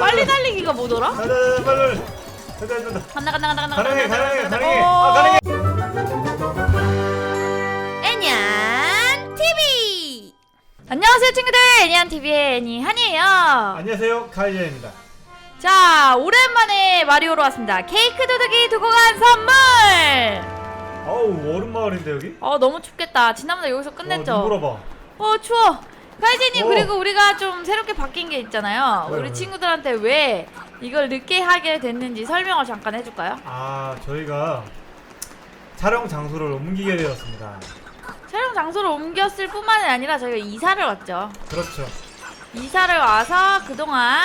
빨리 달리기가 뭐더라? 가자 빨리 가자 간다 간다 간다 간다 가능해 간다, 가능해 간다, 가능해 간다. 아 가능해 애니안 TV 안녕하세요 친구들 애니안 TV의 애니 한이에요. 안녕하세요 카이자입니다 자 오랜만에 마리오로 왔습니다. 케이크 도둑이 두고 간 선물. 어우 얼음 마을인데 여기 어 너무 춥겠다. 지난번에 여기서 어, 끝냈죠. 눈 물어봐 어 추워. 카이제님 어. 그리고 우리가 좀 새롭게 바뀐 게 있잖아요. 왜, 우리 왜? 친구들한테 왜 이걸 늦게 하게 됐는지 설명을 잠깐 해줄까요? 아 저희가 촬영 장소를 옮기게 되었습니다 촬영 장소를 옮겼을 뿐만이 아니라 저희가 이사를 왔죠. 그렇죠 이사를 와서 그동안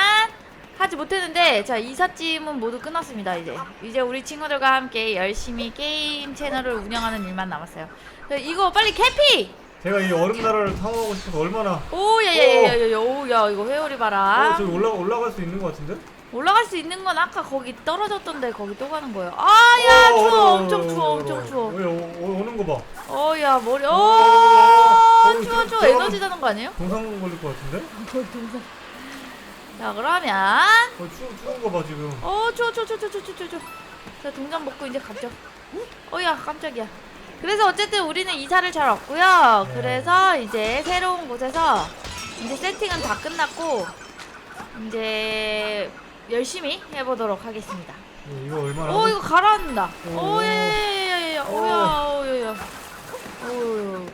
하지 못했는데 자 이삿짐은 모두 끝났습니다 이제 이제 우리 친구들과 함께 열심히 게임 채널을 운영하는 일만 남았어요 자, 이거 빨리 캐피 제가 이 얼음 나라를 탐험하고 싶어서 얼마나 오야야야야야 오야 이거 회오리 봐라 어, 저기 올라 올라갈 수 있는 것 같은데? 올라갈 수 있는 건 아까 거기 떨어졌던데 거기 또 가는 거예요 아야 어, 추워 어, 엄청 어, 추워 어, 엄청 어, 추워 어, 어, 어, 오는 거 봐. 어야 머리 어 어, 추워 저- 추워 저- 에너지 자는 거 아니에요? 동상 걸릴 것 같은데? 자 그러면 어, 추, 추운 거 봐 지금. 어 추워 추워 추워 추워 추워 추워 추워 자 동전 먹고 이제 가죠 어야 깜짝이야 그래서 어쨌든 우리는 이사를 잘 왔고요 네. 그래서 이제 새로운 곳에서 이제 세팅은 다 끝났고 이제 열심히 해보도록 하겠습니다 어, 이거 얼마나? 오 이거 가라앉는다 오. 오야야야야야 오. 오야 오야야 오.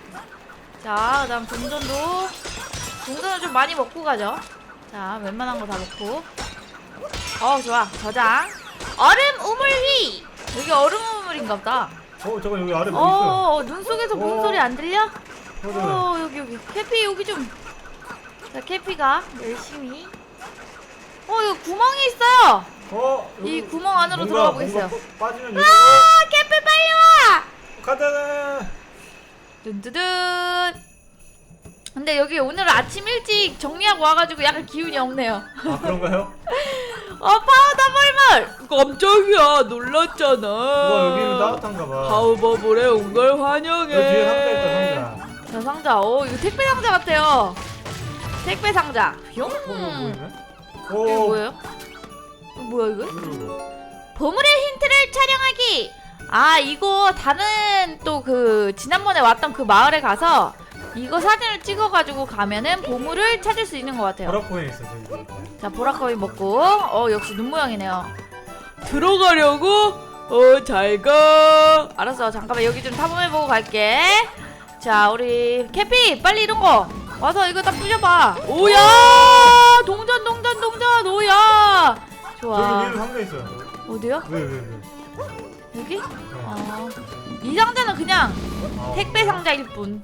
자 그다음 동전도 동전을 좀 많이 먹고 가죠 자 웬만한 거 다 먹고 어 좋아 저장 얼음 우물휘 여기 얼음 우물인가 보다 어 잠깐 여기 아래 뭐 있어? 어, 어, 눈 속에서 무슨 어. 소리 안 들려? 어, 어 여기 여기 캐피 여기 좀. 자 캐피가 열심히. 어 이거 구멍이 있어요. 어, 이 여기 구멍 안으로 뭔가- 들어가 보겠어요. 빠- 빠지면 여기. 아 캐피 빨리 와. 어, 가자. 든드든. 근데 여기 오늘 아침 일찍 정리하고 와가지고 약간 기운이 없네요. 아 그런가요? 어 파우더 물물. 깜짝이야 놀랐잖아. 와 여기는 따뜻한가 봐. 파우더물에 온 걸 환영해. 여기 뒤에 상자 있다 상자. 자 상자 어 이거 택배 상자 같아요 택배 상자 뿅 어, 이거 보이네? 이게 오. 뭐예요? 이거 뭐야 이거? 이거. 보물의 힌트를 촬영하기 아 이거 다른 또 그 지난번에 왔던 그 마을에 가서 이거 사진을 찍어가지고 가면은 보물을 찾을 수 있는 것 같아요 보라코인 있어 저기. 자 보라코인 먹고 어 역시 눈 모양이네요 들어가려고? 어 잘가 알았어 잠깐만 여기 좀 탐험해보고 갈게 자 우리 캐피 빨리 이런 거 와서 이거 다 부셔봐 오야 동전 동전 동전 오야 저기 좋아 위에 상자 있어요. 어디요? 왜 왜 왜? 여기? 네. 아, 이 상자는 그냥 아. 택배 상자일 뿐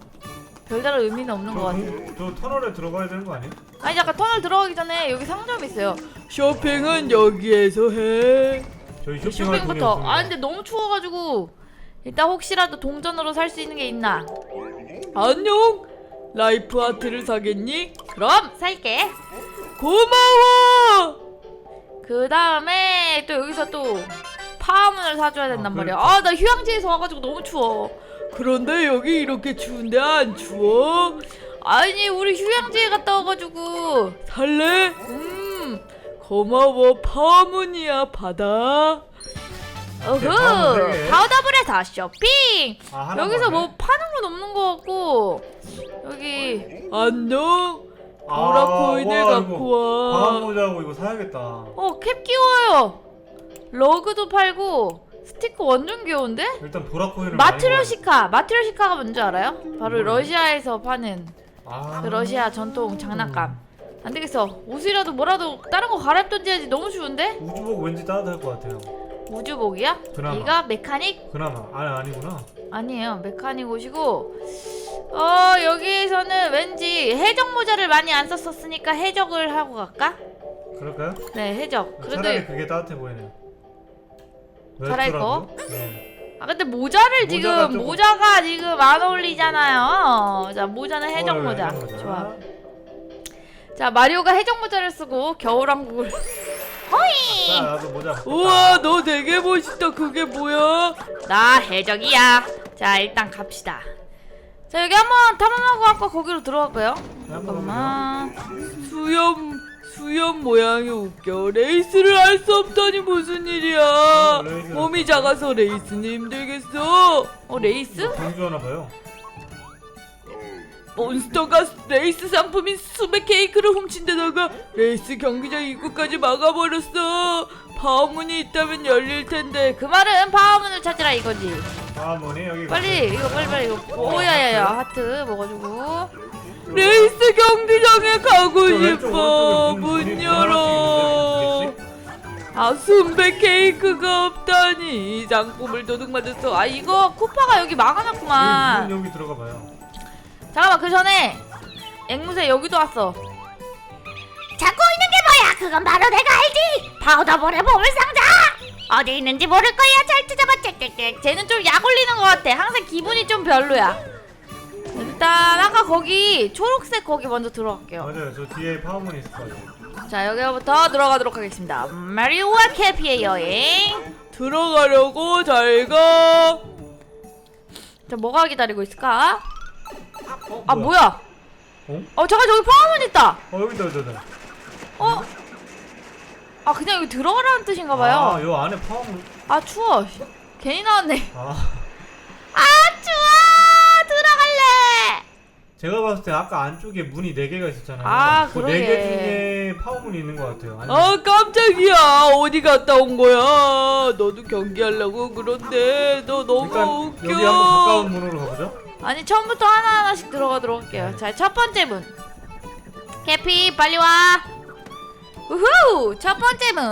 별다른 의미는 없는 것 저, 같아 동- 저 터널에 들어가야 되는 거 아니에요? 아니 잠깐 터널 들어가기 전에 여기 상점이 있어요. 쇼핑은 여기에서 해. 저희 쇼핑할 돈이 쇼핑부터. 없습니다. 아 근데 너무 추워가지고 일단 혹시라도 동전으로 살 수 있는 게 있나? 안녕! 라이프 아트를 사겠니? 그럼 살게. 고마워! 그 다음에 또 여기서 또 파문을 사줘야 된단 아, 말이야. 아 나 휴양지에서 와가지고 너무 추워 그런데 여기 이렇게 추운데 안 추워? 아니 우리 휴양지에 갔다 와가지고 살래? 음 고마워 파문이야 받아 어후 네. 파우더블에서 쇼핑 아, 하나 여기서. 뭐 파는 건 없는 것 같고 여기 안녕 아, 보라코인을 와, 갖고 이거 와. 방학 모자하고 이거 사야겠다. 어캡 끼워요 러그도 팔고 스티커 완전 귀여운데? 일단 보라코인을 마트로시카 마트로시카가 뭔지 알아요? 바로? 러시아에서 파는 아, 그 러시아 전통 장난감 안 되겠어 옷이라도 뭐라도 다른 거 갈아입던지 해야지 너무 추운데? 우주복 왠지 따뜻할 것 같아요. 우주복이야? 그나마. 이가 메카닉? 그나마 아니 아니구나. 아니에요 메카닉 옷이고 어 여기에서는 왠지 해적 모자를 많이 안 썼었으니까 해적을 하고 갈까? 그럴까요? 네 해적 차라리 그래도 그게 따뜻해 보이네요. 갈아입고? 웨스트라도? 네. 아 근데 모자를 모자가 지금 조금- 모자가 지금 안 어울리잖아요. 자 모자는 해적 어, 모자. 해적 모자. 좋아. 자 마리오가 해적 모자를 쓰고 겨울왕국을. 자 호이 나도 모자. 우와 너 되게 멋있다. 그게 뭐야? 나 해적이야. 자 일단 갑시다. 자 여기 한번 탐험하고 아까 거기로 들어갈까요? 네, 잠깐만. 수염 수염 모양이 웃겨. 레이스를 할 수 없다니 무슨 일이야. 어, 레이스. 몸이 작아서 레이스는 힘들겠어. 어 레이스? 경주하나 봐요. 몬스터가 레이스 상품인 수백 케이크를 훔친 데다가 레이스 경기장 입구까지 막아버렸어. 파워문이 있다면 열릴 텐데 그 말은 파워문을 찾으라 이거지. 아 뭐니 여기. 빨리 이거 빨리 빨리 이거 오야야야 하트 먹어주고 레이스 경기장에 가고 싶어 문- 열어 아 순백 케이크가 없다니 이 장품을 도둑 맞았어 아 이거 쿠파가 여기 문 막아놨구만 여기 들어가 봐요. 잠깐만 그 전에 앵무새 여기도 왔어 찾고 있는 게 뭐야? 그건 바로 내가 알지. 파우더볼의 보물상자. 어디 있는지 모를 거야. 잘 찾아봐. 짹짹짹. 쟤는 좀 약 올리는 것 같아 항상 기분이 좀 별로야 일단 아까 거기 초록색 거기 먼저 들어갈게요 맞아요. 저 뒤에 파워문이 있을 거예요. 자 여기부터 들어가도록 하겠습니다 마리오와 캐피의 여행 들어가려고 잘 가 자 뭐가 기다리고 있을까? 어, 아 뭐야 어? 어 잠깐 저기 파워문 있다 어 여기다 여기다. 어? 아 그냥 여기 들어가라는 뜻인가 봐요 아요 안에 파워문. 아 추워 씨. 괜히 나왔네 아아 제가 봤을 때 아까 안쪽에 문이 네 개가 있었잖아요. 아, 그 그러게. 네. 개 중에 파워문이 있는 것 같아요. 아니, 아 깜짝이야. 어디 갔다 온 거야? 너도 경기하려고 그런데. 너 너무 그러니까 웃겨. 여기 한번 가까운 문으로 가보죠. 아니 처음부터 하나하나씩 들어가도록 할게요. 자 첫 번째 문. 캐피 빨리 와. 우후! 첫 번째 문.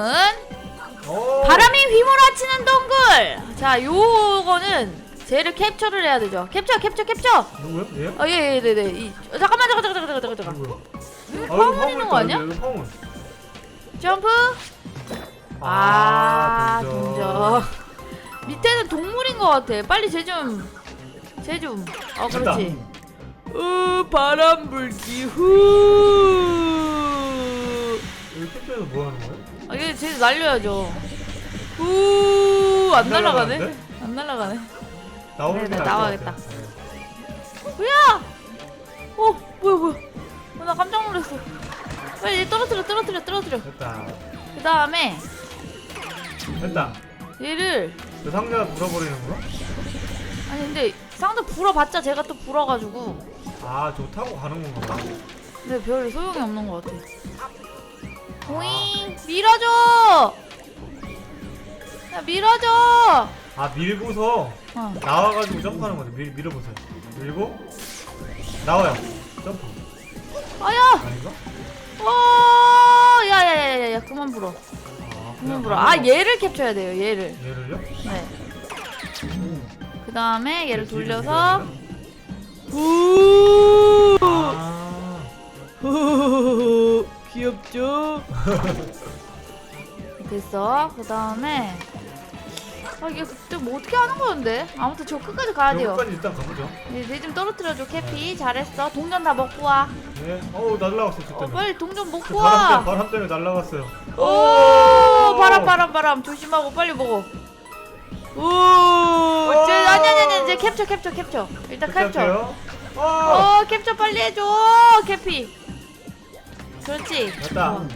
어. 바람이 휘몰아치는 동굴. 자 요거는 쟤를 캡처를 해야 되죠 캡처 캡처 캡처 누구요? 얘? 어예예 네 네 이 어, 잠깐만 잠깐 잠깐 잠깐 잠깐 잠깐 누구요? 여기 아, 파워문 있는 거 아니야? 여기. 점프 아 동전. 동전 밑에는 동물인 것 같아 빨리 쟤 좀 쟤 좀어 그렇지 어 바람 불기 후 여기 캡처에서 뭐 하는 거예요? 아, 얘 쟤 날려야죠 후안 안 날아가네 날아가는데? 안 날아가네 나오는 네, 게 네, 나와야겠다. 네. 뭐야 어 뭐야 뭐야 어, 나 깜짝 놀랐어 빨리 얘 떨어뜨려 떨어뜨려 떨어뜨려 됐다. 그 다음에 됐다. 얘를 저 상자 불어버리는구나? 아니 근데 상자 불어봤자 제가 또 불어가지고 아, 저 타고 가는 건가 봐. 근데 별 소용이 없는 것 같아 보잉 밀어줘 야 밀어줘 아, 밀고서 어. 나와가지고 점프하는 거죠. 밀, 밀어보세요. 밀고, 나와요. 점프. 아야 아닌가? 어 야야야야야 그만 불어 아, 그만 불어 아 거. 얘를 캡쳐야 돼요 얘를 얘를요? 네 그 다음에 얘를 뒤로 돌려서 밀어야 후 아, 후 귀엽죠? 됐어. 그 다음에 아 이게 그때 뭐 어떻게 하는 거였는데? 아무튼 저 끝까지 가야 돼요. 여기까지 일단 가보죠. 얘좀 떨어뜨려줘 캐피. 잘했어. 동전 다 먹고 와. 네. 어우, 날라갔어, 저 어 때문에. 빨리 동전 저 먹고 바람, 때문에, 와. 바람 때문에 날라갔어요. 오 바람 바람 바람 조심하고 빨리 먹어. 오, 쟤 아니 아니 아니 이제 캡처 캡처 캡처. 일단 캡처. 어! 어 캡처 빨리 해줘 캐피. 그렇지. 됐다. 어.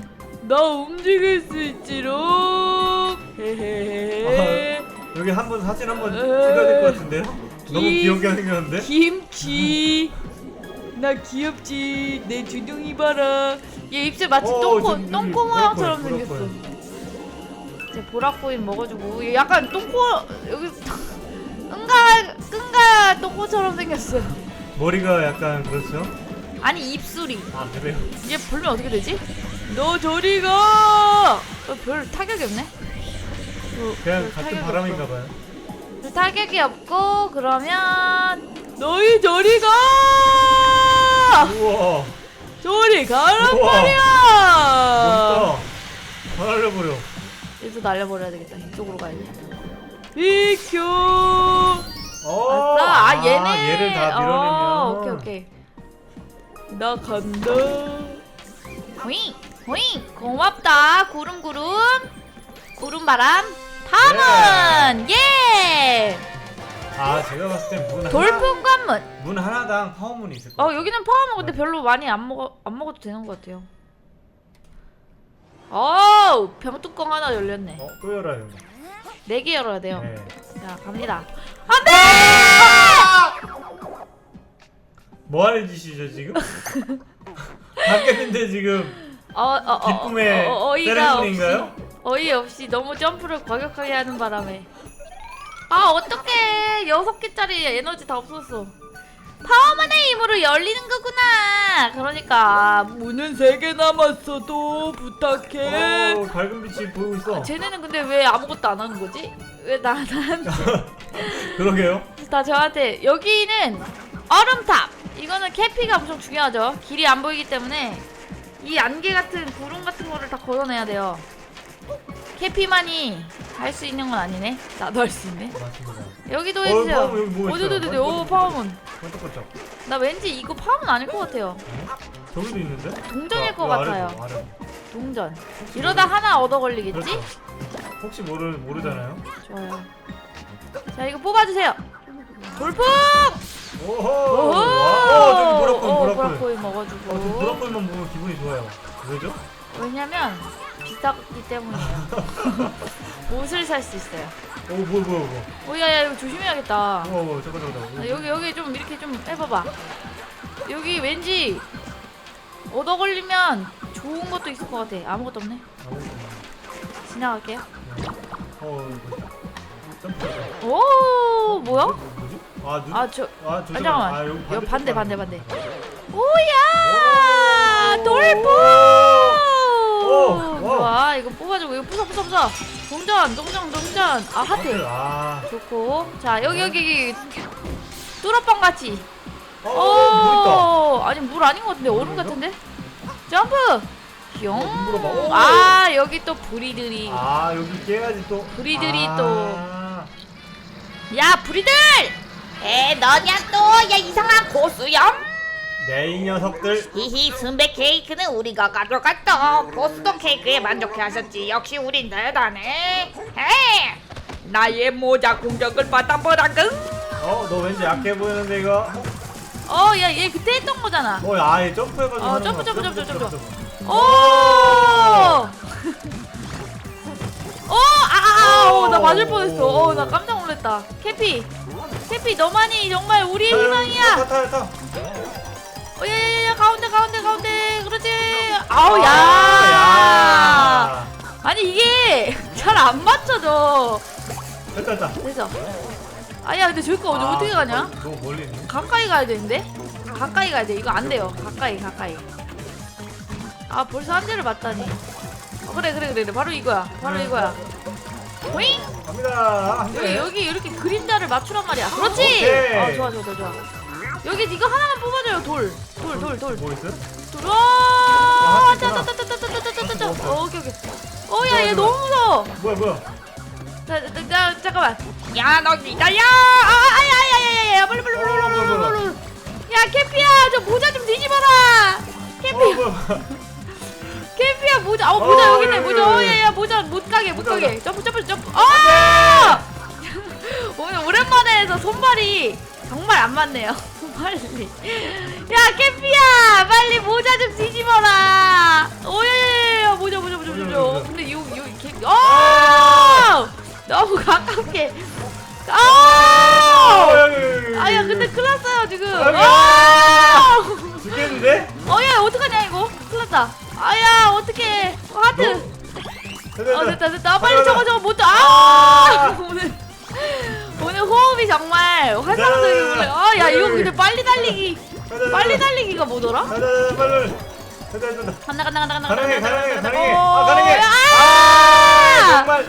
나 움직일 수 있지롱. 헤헤헤. 여기 한 번 사진 한번 에, 찍어야 될 것 같은데요? 너무 기- 귀엽게 생겼는데? 김치. 나 귀엽지. 내 주둥이 봐라. 얘 입술 마치 어, 똥꼬 여기 모양처럼 보라코인, 생겼어. 이제 보라코인 먹어주고 얘 약간 똥꼬 여기 끈가 끈가 똥꼬처럼 생겼어. 머리가 약간 그렇죠? 아니 입술이. 아 그래요? 얘 불면 어떻게 되지? 너 저리 가. 어, 별 타격이 없네. 어, 그냥 별 같은 타격이 바람인가 없어. 봐요 별 타격이 없고 그러면 너희 저리 가. 우와 저리 가란 우와. 말이야. 멋있다 다 날려버려 얘도 날려버려야 되겠다. 이쪽으로 가야지. 비켜. 어, 아싸. 아 얘네. 얘를 다 밀어내면 어, 오케이 오케이. 나 간다. 호잉 호잉 고맙다 구름 구름 구름 바람 다음은 예아 제가 봤을 하나 돌풍 관문. 문 하나당 파워문이 있을 어 거예요 여기는 파워만 근데 별로 많이 안 먹어 안 먹어도 되는 것 같아요. 어우 병뚜껑 하나 열렸네. 어, 또 열어요. 네 개 열어야 돼요. 네. 자 갑니다. 안 돼! 뭐 하는 짓이죠 지금? 바뀌었는데 지금 어 어 어, 기쁨의 어, 어, 어이가 세레모니인가요? 없이 어이없이 너무 점프를 과격하게 하는 바람에. 아 어떡해. 여섯 개짜리 에너지 다 없었어. 파워만의 힘으로 열리는 거구나. 그러니까. 문은 세 개 남았어도 부탁해. 어, 밝은 빛이 보이고 있어. 쟤네는 근데 왜 아무것도 안 하는 거지? 왜 나, 나한테 그러게요. 다 저한테 여기는 얼음탑. 이거는 캐피가 엄청 중요하죠. 길이 안 보이기 때문에 이 안개 같은 구름 같은 거를 다 걷어내야 돼요 캐피만이 할 수 있는 건 아니네 나도 할 수 있네. 여기도 어, 해주세요 파워문 여기 뭐 있어요? 어디도디디 오 파워문 번쩍번쩍. 나 왠지 이거 파워문 아닐 것 같아요 저기도 있는데? 동전일 저, 것요 아래도, 같아요 아래도. 동전 이러다 하나 얻어 걸리겠지? 그렇죠. 혹시 모르 모르잖아요. 좋아요 자 이거 뽑아주세요 돌풍! 오호. 오호! 와, 어, 저기 보라코인 어, 보라코인. 보라코인 어, 저 먹어주고 보라코인만 보면 기분이 좋아요. 왜죠? 왜냐면 비싸기 때문이에요. 옷을 살 수 있어요. 오, 뭐, 뭐, 뭐. 오야야 이거 조심해야겠다. 어, 어, 잠깐, 잠깐, 잠깐. 아, 여기 여기 좀 이렇게 좀 해봐봐. 여기 왠지 얻어 걸리면 좋은 것도 있을 것 같아. 아무것도 없네. 지나갈게요. 어. 점프. 오 뭐야? 뭐, 뭐지? 아, 눈. 아저 아, 저 아, 잠깐만. 아, 여기 반대 반대 반대. 오야 오. 돌풍. 오, 오. 좋아 이거 뽑아주고 이거 부숴 부숴 부숴. 동전 동전 동전. 아 하트. 아, 좋고 자 여기 여기 여기 뚜러빵 같이 어, 어, 오 아니 물 아닌 것 같은데 얼음 물인가? 같은데 점프 어, 물어봐. 오. 뿅아 여기 또 부리들이 아, 여기 깨야지 또. 부리들이 아. 야 부리들 에 너냐 또 야 이상한 고수염 네, 이 녀석들. 히히 순백 케이크는 우리가 가져갔다 고수도 케이크에 만족해 하셨지 역시 우린 대단해 에 나의 모자 공격을 받아보라금 어, 너 왠지 약해 보이는데 이거. 어 야 얘 그때 했던 거잖아 어, 아예 점프해가지고. 어, 하는 점프, 거야. 점프, 점프, 점프. 점프. 오! 오! 아, 아, 아, 어, 나 맞을 뻔했어. 어, 나 깜짝 놀랐다. 캐피, 캐피, 너만이 정말 우리의 희망이야. 타, 타, 타. 어, 야, 야, 야, 가운데, 가운데, 가운데. 그렇지. 아우, 야. 야. 아니, 이게 잘 안 맞춰져. 됐다, 됐다. 됐어. 아야, 근데 저기 거 아, 어떻게 가냐? 너무- 멀리 있네. 가까이 가야 되는데? 가까이 가야 돼. 이거 안 돼요. 가까이, 가까이. 아, 벌써 한 대를 맞다니. 어, 그래, 그래, 그래. 바로 이거야. 바로 네. 이거야. 보잉! 갑니다. 한 여기, 대. 여기 이렇게 그림자를 맞추란 말이야. 그렇지! 오케이. 어, 좋아, 좋아, 좋아, 좋아. 여기 이거 하나만 뽑아줘요. 돌. 돌, 돌, 돌. 뭐 있어? 돌. 와! 아. 짜짜짜짜짜짜짜짜짜. 어, 어, 오케이, 오케이. 어, 야, 얘 너무 무서워. 뭐야, 뭐야? 자, 자, 자, 잠깐만. 야, 너 기다려! 아, 아야, 아야, 아야, 빨리, 빨리, 빨리, 빨리, 빨리, 빨리. 야, 캐피야, 저 모자 좀 뒤집어라. 어, 캐피, 뭐야? 캐피야, 모자. 어, 모자 어, 여기 있네, 예, 모자. 예, 어, 예. 야, 야, 모자 못 가게, 못 모자, 가게. 점프, 점프, 점프. 아! 오늘 오랜만에 해서 손발이 정말 안 맞네요. 빨리. 야, 캐피야, 빨리 모자 좀 뒤집어라. 오, 야, 야, 야, 야, 모자, 모자, 모자, 모자. 근데 요, 요, 캐피. 어! 너무 가깝게. 아! 어, 아야. 근데 큰일 났어요 지금. 아! 죽겠는데? 어야 어떡하냐 이거 큰일 났다 아야 어떡해 어, 하트 어 됐다. 됐다 아, 빨리 저거. 저거 못아 아! 오늘 오늘 호흡이 정말 환상적이고 네. 아야 이거 여기. 근데 빨리 달리기 가자, 가자. 빨리 달리기가 뭐더라 가자, 가자, 빨리. 됐다, 됐다. 간다 간다 간다 간다 가능해, 간다, 가능해, 간다, 가능해. 아, 가능해. 아! 아, 정말.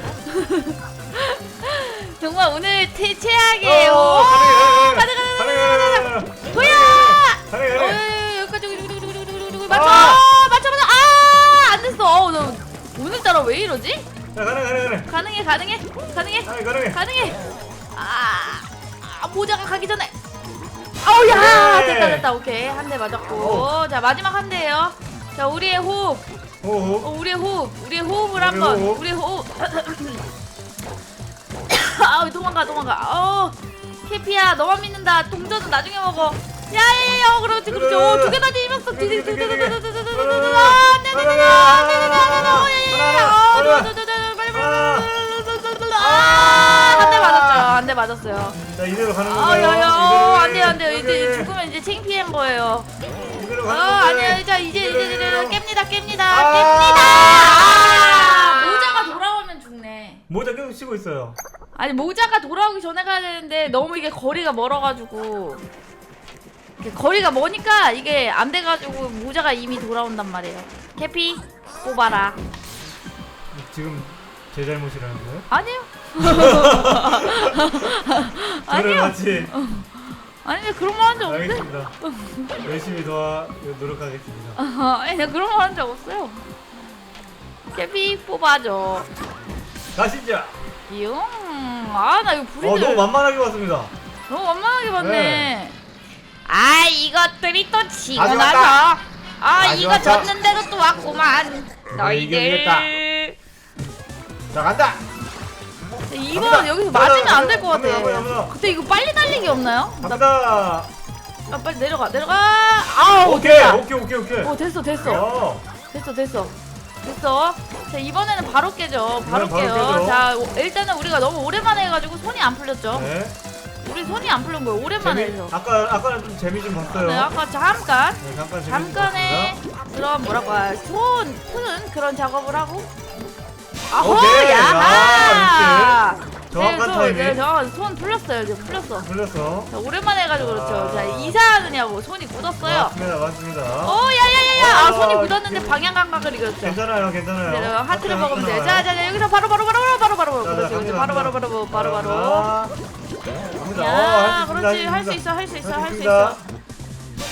정말 오늘 태, 최악의 어, 오, 가능해, 가자 가능해. 가자 가능해, 가자 가능해, 가능해. 뭐야 가능해, 어, 가능해. 예, 예, 여기까지 여기, 여기, 여기, 여기, 여기, 여기, 맞춰 아! 맞춰 맞춰 아안 됐어 어, 나 오늘따라 왜 이러지 자, 가능해, 가능해. 가능해 가능해 가능해 가능해, 가능해. 가능해 아, 아 모자가 가기 전에 아우 야 네. 됐다 됐다 오케이 한 대 맞았고 자 마지막 한 대예요 자 우리의 호흡. 어, 우리의 호흡 우리의 호흡을 한번 호흡. 우리의 호흡 아우 도망가 도망가 어 캐피야 너만 믿는다 동전은 나중에 먹어 야야야 어, 그렇지 그렇지 오, 두 개 다 뒤집었어 네, 맞았죠 한대 맞았어요 자 이대로 가는 건가요? 아 야야 이대로 안돼 안돼 이제 죽으면 이제 창피한 거예요 이대로 아 가는 건가요? 아니야 이제 이제 이제 이제 이대로. 깹니다 깹니다 아. 깹니다 아, 모자가 돌아오면 죽네 모자 계속 치고 있어요. 아니 모자가 돌아오기 전에 가야 되는데 너무 이게 거리가 멀어가지고 이게 거리가 머니까 이게 안 돼가지고 모자가 이미 돌아온단 말이에요 캐피 뽑아라 지금 제 잘못이라는 거예요? 아니요 저를 아니요 마치 아니 그런 말 한 적 없는데 알겠습니다. 열심히 도와 노력하겠습니다. 아니 내가 그런 말 한 적 없어요 캐피 뽑아줘 가시죠. 이용 아나 이거 어 브리들 너무 만만하게 왔습니다. 너무 만만하게 봤네 네. 아 이것들이 또 지고 나서 왔다. 아 이거 왔다. 졌는데도 또 왔구만 이겨주겠다. 너희들 자 간다. 이번 갑니다. 여기서 갑니다, 맞으면 안 될 것 갑니다, 같아. 갑니다, 갑니다. 근데 이거 빨리 달리기 없나요? 나, 갑니다. 아, 빨리 내려가, 내려가. 아우, 오케이 됐다. 오케이 오케이 오케이. 오, 됐어, 됐어. 어. 됐어, 됐어. 됐어. 자, 이번에는 바로 깨죠. 바로 네, 바로 깨요. 깨죠. 자, 오- 일단은 우리가 너무 오랜만에 해가지고 손이 안 풀렸죠. 네. 우리 손이 안 풀린 거예요. 오랜만에 재미, 해서. 아까 아까는 좀 재미 좀 봤어요. 네, 아까 잠깐. 네, 잠깐 재미 좀 잠깐의 봤습니다. 그런 뭐라고 해야 손 푸는 그런 작업을 하고 아호 오케이. 야하 정확한 네, 타이밍. 네, 정확한 손 풀렸어요 이제 풀렸어 풀렸어. 자, 오랜만에 해가지고 그렇죠 아. 자 이사하느냐고 손이 굳었어요 맞습니다 맞습니다. 어 야야야야 아 아, 손이 굳었는데 지금- 방향 감각을 잃었죠 괜찮아요 괜찮아요. 네, 하트를 하트 먹으면 돼요 나와요. 자 자 자 여기서 바로 바로 바로 바로 바로 바로 자, 자, 그렇지 갑니다, 바로 바로. 바로 바로 바로 갑니다. 야 어, 그렇지 할 수 있어 할 수 있어 할 수 있어 아,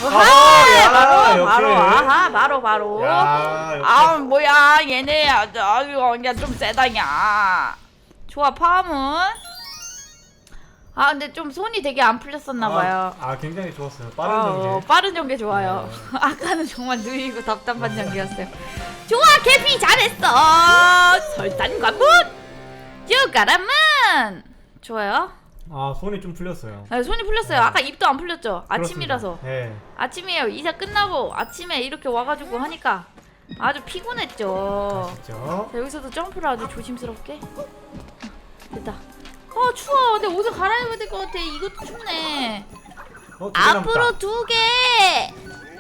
아하 야, 바로. 바로 아하 바로 바로. 야, 역시. 아 뭐야 얘네 아주 아주 그냥 좀 세다냐. 좋아 파문. 아 근데 좀 손이 되게 안 풀렸었나 봐요. 아, 아, 굉장히 좋았어요. 빠른 아, 전개. 어, 빠른 전개 좋아요. 네. 아까는 정말 느리고 답답한 전개였어요. 좋아 개피 잘했어. 설단 관문. 유가라문. 좋아요 아 손이 좀 풀렸어요. 아, 손이 풀렸어요. 아까 입도 안 풀렸죠? 아침이라서. 네. 아침이에요. 이사 끝나고 아침에 이렇게 와가지고 하니까 아주 피곤했죠. 아시죠? 자, 여기서도 점프를 아주 조심스럽게. 됐다. 어 추워. 근데 옷을 갈아입어야 될 것 같아. 이것도 춥네. 어, 두개 남았다. 앞으로 두 개!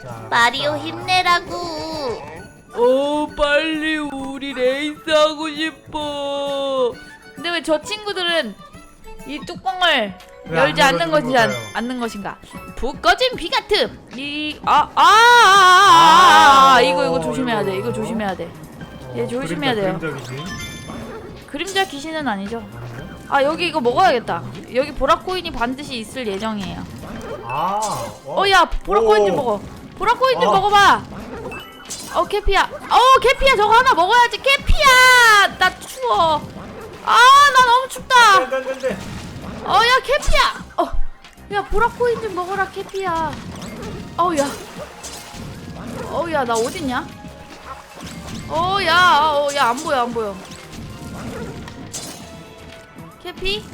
자, 마리오 자. 힘내라고. 어 빨리 우리 레이스 하고 싶어. 근데 왜 저 친구들은 이 뚜껑을 열지 않는 열어주는 걸까요? 않는 것인가 붓 꺼진 비 같음 이아아아 아, 아, 아, 아, 이거 이거 조심해야 돼 이거 조심해야 돼 어, 얘 조심해야 그림자, 돼요. 그림자 귀신. 그림자 귀신은 아니죠? 아 여기 이거 먹어야겠다 여기 보라 코인이 반드시 있을 예정이에요 아, 어, 어야 보라 코인 좀 오. 먹어 보라 코인 좀 어. 먹어봐 어 캐피야 어 캐피야 저거 하나 먹어야지 캐피야 나 추워 아 나 너무 춥다 안 돼, 안 돼, 안 돼. 어야 캐피야! 어야 보라 코인 좀 먹어라 캐피야. 어야. 어야 나 어딨냐? 어야 어야 안 보여 안 보여. 캐피?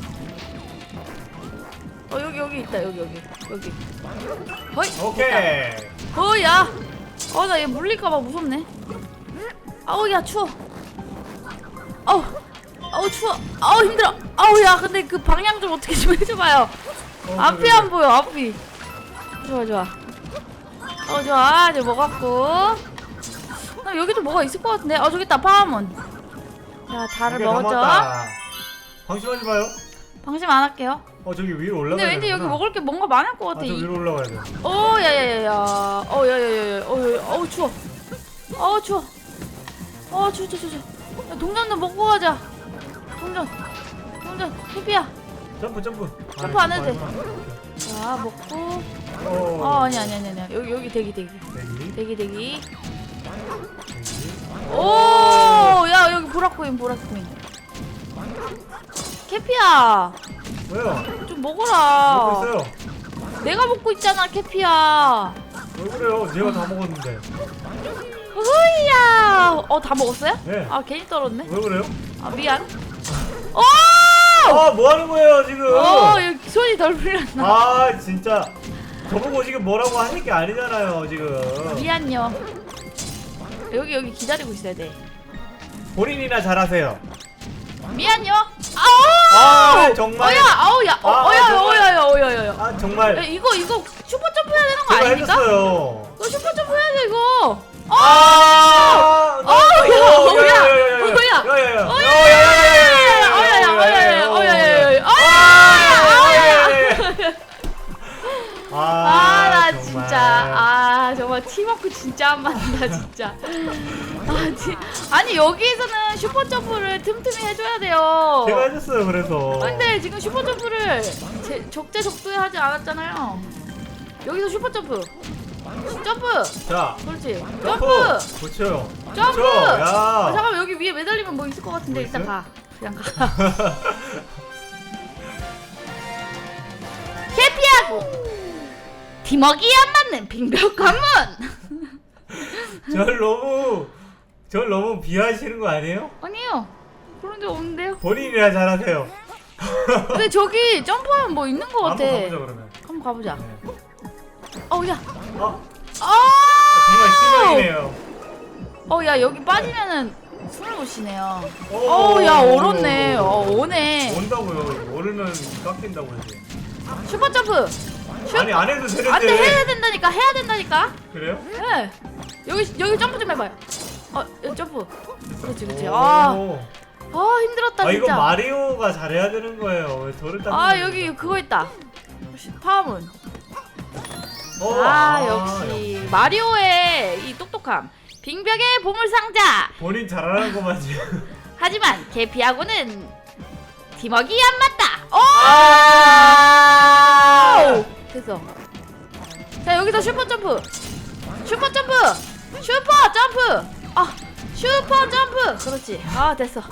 어 여기 여기 있다 여기 여기 여기. 허이 오케이. 어야. 어나 얘 물릴까봐 무섭네. 아우 야 추워. 어우 어우 추워 아우 힘들어 아우 야 근데 그 방향 좀 어떻게 좀 해줘봐요 어, 앞이 안 보여 앞이 좋아 좋아 어 좋아 이제 먹었고 나 여기도 뭐가 있을 것 같은데 어 저기 있다 파문 자 달을 먹었죠 남았다. 방심하지 마요. 방심 안 할게요 어 저기 위로 올라가야 근데 왠지 여기. 먹을 게 뭔가 많을 것 아, 같아 저 이- 위로 올라가야 돼. 어, 야야야야. 어, 야야야야. 어, 야, 어, 추워. 어, 추워. 어, 추워, 추워, 추워. 야, 동전도 먹고 가자. 동전. 동전. 해피야. 점프 점프. 점프 안 해도 돼. 자, 먹고. 어, 어, 아니, 아니, 아니, 아니. 여기, 여기 대기, 대기. 대기, 대기, 대기. 대기. 오, 야, 여기 보라코인, 보라코인. 캐피야. 왜요? 좀 먹어라. 먹고 있어요. 내가 먹고 있잖아, 캐피야. 왜 그래요? 제가 다 먹었는데. 으이야. 어, 다 먹었어요? 네. 아, 괜히 떨었네. 왜 그래요? 아, 미안. 오! 아, 뭐 하는 거예요 지금? 어, 여기 손이 덜 풀렸나? 아, 진짜. 저보고 지금 뭐라고 하는 게 아니잖아요 지금 미안요. 여기 여기 기다리고 있어야 돼. 본인이나 잘하세요 미안요. 아우. 아 정말 어야 아우 야. 어, 아, 어야 정말. 어야 어야 어야. 아 정말 야, 이거 이거 슈퍼 점프 해야 되는 거 제가 아닙니까? 해줬어요 이거 슈퍼 점프 해야 돼 이거. 어. 아 어, 야, 어, 야, 어, 야. 어 팀워크 진짜 안 맞는다 진짜. 아, 지, 아니 여기에서는 슈퍼 점프를 틈틈이 해줘야 돼요. 제가 해줬어요 그래서 근데 지금 슈퍼 점프를 제, 적재적소에 하지 않았잖아요. 여기서 슈퍼 점프. 점프. 자 그렇지. 점프 점프. 고쳐요 점프. 고쳐 아, 야 잠깐만 여기 위에 매달리면 뭐 있을 것 같은데 뭐 일단 있어요? 가. 그냥 가. 캐피하고 팀워크 안 맞는 빙벽 관문. 절 너무 절 너무 비하하시는 거 아니에요? 아니요. 그런 게 없는데요. 본인이나 잘하세요 근데 저기 점프하면 뭐 있는 것 같아. 한번 가보자 그러면 한번 가보자. 네. 어우 야. 어 아! 정말 실망이네요 어, 야, 여기 빠지면은 숨을 못 쉬네요. 오. 어우, 야, 얼었네. 어, 오네. 온다고요 오르면 깎인다고 이제 슈퍼 점프. 슈... 아니 안 해도 되는데 안 돼, 해야 된다니까, 해야 된다니까. 그래요? 해. 여기, 여기 점프 좀 해봐요. 어, 여기 점프. 그렇지, 그렇지. 아, 오. 아, 힘들었다, 아 이거 진짜. 마리오가 잘해야 되는 거예요 왜 저를 딱 아, 여기 그거 있다. 파워문. 어, 아, 역시. 마리오의 이 똑똑함. 빙벽의 보물상자. 본인 잘하는 거만 지금 하지만 개피하고는 팀워크 안 맞다. 오! 아! 됐어. 자 여기서 슈퍼 점프. 슈퍼 점프. 슈퍼 점프. 아 슈퍼 점프. 그렇지. 아 됐어.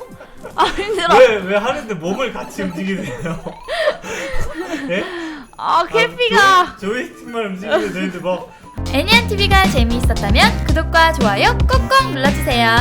아 힘들어. 왜, 왜 하는데 몸을 같이 움직이세요? 예? 아 캐피가. 아, 조이, 조이스틱만 움직이면 되는데 뭐 애니안 TV가 재미있었다면 구독과 좋아요 꾹꾹 눌러주세요.